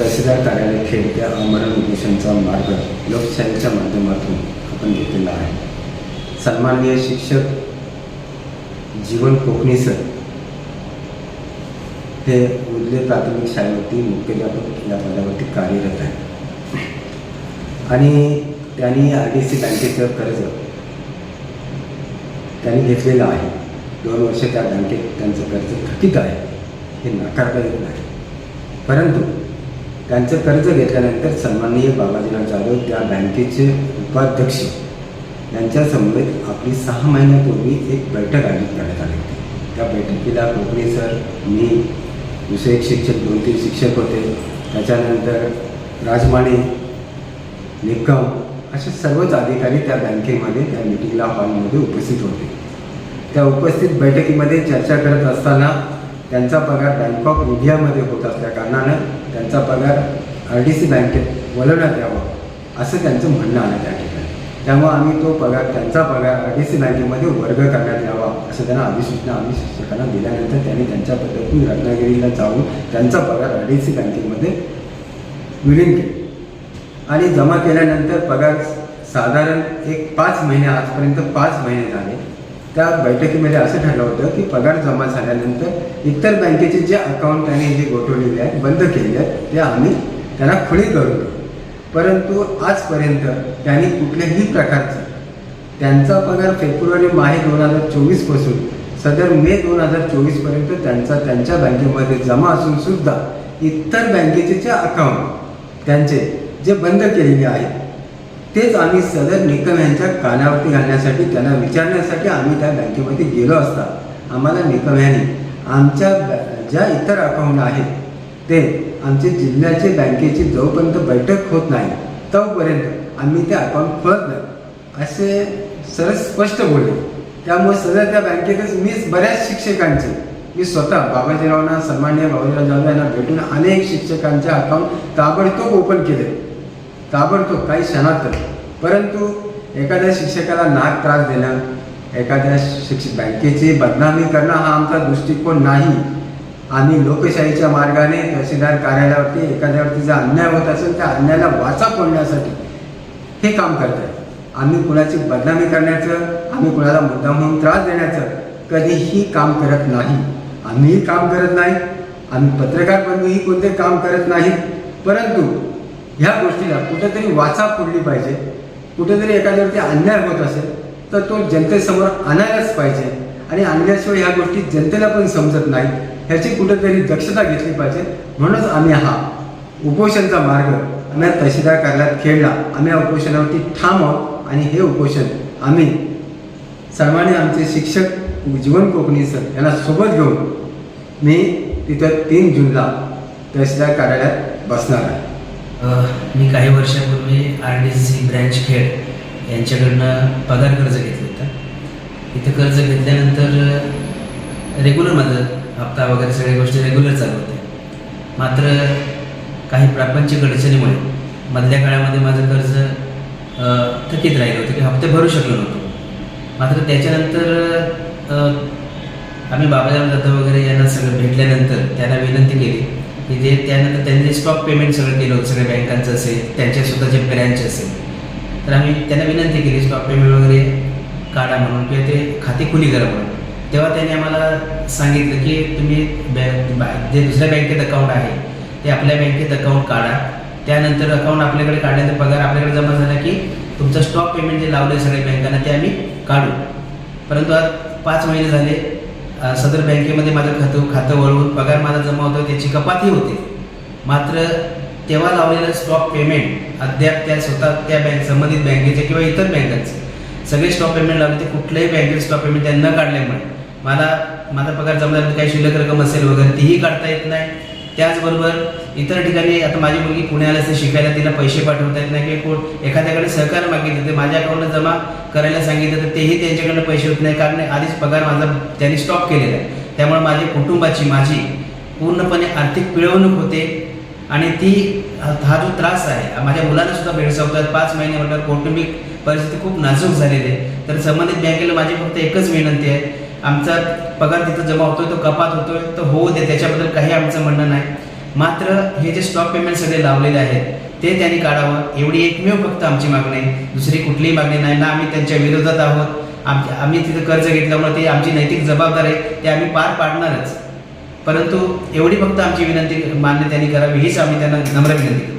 तहसीलदार कार्यालय खेड त्या अमरण उपोषणचा मार्ग लोकशाहीच्या माध्यमातून आपण घेतलेला आहे. सन्माननीय शिक्षक जीवन कोकणी सर हे उदले प्राथमिक शाळेवरती मुख्याध्यापक या पदावरती कार्यरत आहे आणि त्यांनी आर डी सी बँकेचं कर्ज त्यांनी घेतलेलं आहे. दोन वर्ष त्या बँकेत त्यांचं कर्ज थकीत आहे. हे नाकारता येत नाही. परंतु त्यांचं कर्ज घेतल्यानंतर सन्माननीय बाबाजीराव जाधव त्या बँकेचे उपाध्यक्ष यांच्यासमवेत आपली सहा महिन्यापूर्वी एक बैठक आयोजित करण्यात आली होती. त्या बैठकीला कोकणे सर मी दुसरे एक शिक्षक दोन तीन शिक्षक होते. त्याच्यानंतर राजमाने निकम असे सर्वच अधिकारी त्या बँकेमध्ये त्या मिटिंगला हॉलमध्ये उपस्थित होते. त्या उपस्थित बैठकीमध्ये चर्चा करत असताना त्यांचा पगार बँक ऑफ इंडियामध्ये होत असल्या कारणानं त्यांचा पगार आर डी सी बँकेत वळवण्यात यावा असं त्यांचं म्हणणं आलं त्या ठिकाणी. त्यामुळे आम्ही तो पगार त्यांचा पगार आर डी सी बँकेमध्ये वर्ग करण्यात यावा असं त्यांना अधिसूचना आम्ही शिक्षकांना दिल्यानंतर त्यांनी त्यांच्या पद्धतीने रत्नागिरीला जाऊन त्यांचा पगार आर डी सी बँकेमध्ये विलीन केला आणि जमा केल्यानंतर पगार साधारण एक पाच महिने आजपर्यंत पाच महिने झाले. त्या बैठकीमध्ये असं ठरलं होतं की पगार जमा झाल्यानंतर इतर बँकेचे जे अकाउंट त्यांनी जे गोठवलेले आहेत बंद केलेले आहेत ते आम्ही त्यांना खुली करू. परंतु आजपर्यंत त्यांनी कुठल्याही प्रकारचं त्यांचा पगार फेब्रुवारी माहे दोन हजार चोवीसपासून सदर मे दोन हजार चोवीसपर्यंत त्यांचा त्यांच्या बँकेमध्ये जमा असून सुद्धा इतर बँकेचे जे अकाउंट त्यांचे जे बंद केलेले आहेत तेच आम्ही सदर निकम यांच्या कानावरती घालण्यासाठी त्यांना विचारण्यासाठी आम्ही त्या बँकेमध्ये गेलो असता. आम्हाला निकम यांनी आमच्या ज्या इतर अकाउंट आहेत ते आमचे जिल्ह्याचे बँकेची जोपर्यंत बैठक होत नाही तोपर्यंत आम्ही ते अकाउंट खोलत नाही. असे सरळ स्पष्ट बोलले. त्यामुळे सदर त्या बँकेतच मीच बऱ्याच शिक्षकांचे मी स्वतः बाबाजीरावांना सन्मान्य बाबाजीराव जाधव यांना भेटून अनेक शिक्षकांचे अकाउंट ताबडतोब ओपन केले. ताबडतोब काही क्षणात परंतु एखाद्या शिक्षकाला नाक त्रास देणं एखाद्या शिक्षक बँकेची बदनामी करणं हा आमचा दृष्टिकोन नाही. आम्ही लोकशाहीच्या मार्गाने तहसीलदार कार्यालयावरती एखाद्यावरती जर अन्याय होत असेल त्या अन्यायाला वाचा फोडण्यासाठी हे काम करत आहे आम्ही कुणाची बदनामी करण्याचं आम्ही कुणाला मुद्दाम म्हणून त्रास देण्याचं कधीही काम करत नाही. आम्हीही काम करत नाही. आम्ही पत्रकार बंधूही कोणते काम करत नाहीत परंतु ह्या गोष्टीला कुठेतरी वाचा फोडली पाहिजे. कुठेतरी एखाद्यावरती अन्याय होत असेल तर तो जनतेसमोर आणायलाच पाहिजे. आणि आणल्याशिवाय ह्या गोष्टी जनतेला पण समजत नाही ह्याची कुठेतरी दक्षता घेतली पाहिजे. म्हणूनच आम्ही हा उपोषणचा मार्ग आम्ही तहसीलदार कार्यालयात खेळला. आम्ही या उपोषणावरती ठाम आहोत. आणि हे उपोषण आम्ही सर्वांनी आमचे शिक्षक जीवन कोकणी सर यांना सोबत घेऊन मी तिथं तीन जूनला तहसीलदार कार्यालयात बसणार आहे. मी काही वर्षापूर्वी R D C branch Khed यांच्याकडनं पगार कर्ज घेतलं होतं. इथं कर्ज घेतल्यानंतर रेग्युलर माझं हप्ता वगैरे सगळ्या गोष्टी रेग्युलर चालू होत्या. मात्र काही प्रापंचिक अडचणीमुळे मधल्या काळामध्ये माझं कर्ज थकीत राहिलं होतं की हप्ते भरू शकलो नव्हतो. मात्र त्याच्यानंतर आम्ही बाबाजाराव जाधव वगैरे यांना सगळं भेटल्यानंतर त्यांना विनंती केली की जे त्यानंतर त्यांनी स्टॉक पेमेंट सगळं केलं होतं सगळ्या बँकांचं असेल त्यांच्या स्वतःचे ब्रँच असेल. तर आम्ही त्यांना विनंती केली स्टॉक पेमेंट वगैरे काढा म्हणून किंवा ते खाते खुली करा म्हणून. तेव्हा त्यांनी आम्हाला सांगितलं की तुम्ही बँक जे दुसऱ्या बँकेत अकाउंट आहे ते आपल्या बँकेत अकाउंट काढा. त्यानंतर अकाउंट आपल्याकडे काढल्यानंतर पगार आपल्याकडे जमा झाला की तुमचं स्टॉक पेमेंट जे लावलं सगळ्या बँकांना ते आम्ही काढू. परंतु आज पाच महिने झाले सदर बँकेमध्ये माझं खातं खातं वळवून पगार माझा जमा होतो त्याची कपातही होते. मात्र तेव्हा लावलेलं स्टॉक पेमेंट अद्याप त्या स्वतः त्या बँक संबंधित बँकेचे किंवा इतर बँकांचे सगळे स्टॉक पेमेंट लावले ते कुठल्याही बँकेचे स्टॉक पेमेंट त्यांना काढल्यामुळे. मला माझा पगार जमला काही शिल्लक रक्कम असेल वगैरे तीही काढता येत नाही. त्याचबरोबर इतर ठिकाणी आता माझी मुलगी पुण्याला असते शिकायला तिला पैसे पाठवता येत नाही किंवा कोण एखाद्याकडे सहकार मागितले ते माझ्या अकाउंटला जमा करायला सांगितलं तर तेही त्यांच्याकडनं पैसे होत नाही. कारण आधीच पगार माझा त्यांनी स्टॉप केलेला आहे. त्यामुळे माझ्या कुटुंबाची माझी पूर्णपणे आर्थिक पिळवणूक होते. आणि ती हा जो त्रास आहे माझ्या मुलांना सुद्धा भेडसावतात. पाच महिने म्हटल्यावर कौटुंबिक परिस्थिती खूप नाजूक झालेली आहे. तर संबंधित बँकेला माझी फक्त एकच विनंती आहे. आमचा पगार तिथं जमा होतोय तो कपात होतोय तो होऊ दे. त्याच्याबद्दल काही आमचं म्हणणं नाही. मात्र हे जे स्टॉक पेमेंट सगळे लावलेले आहेत ते त्यांनी काढावं. एवढी एकमेव फक्त आमची मागणी. आहे दुसरी कुठलीही मागणी नाही. ना आम्ही त्यांच्या विरोधात आहोत. आम आम्ही तिथं कर्ज घेतल्यामुळे ते आमची नैतिक जबाबदारी आहे ते आम्ही पार पाडणारच. परंतु एवढी फक्त आमची विनंती मान्य त्यांनी करावी हीच आम्ही त्यांना नम्र विनंती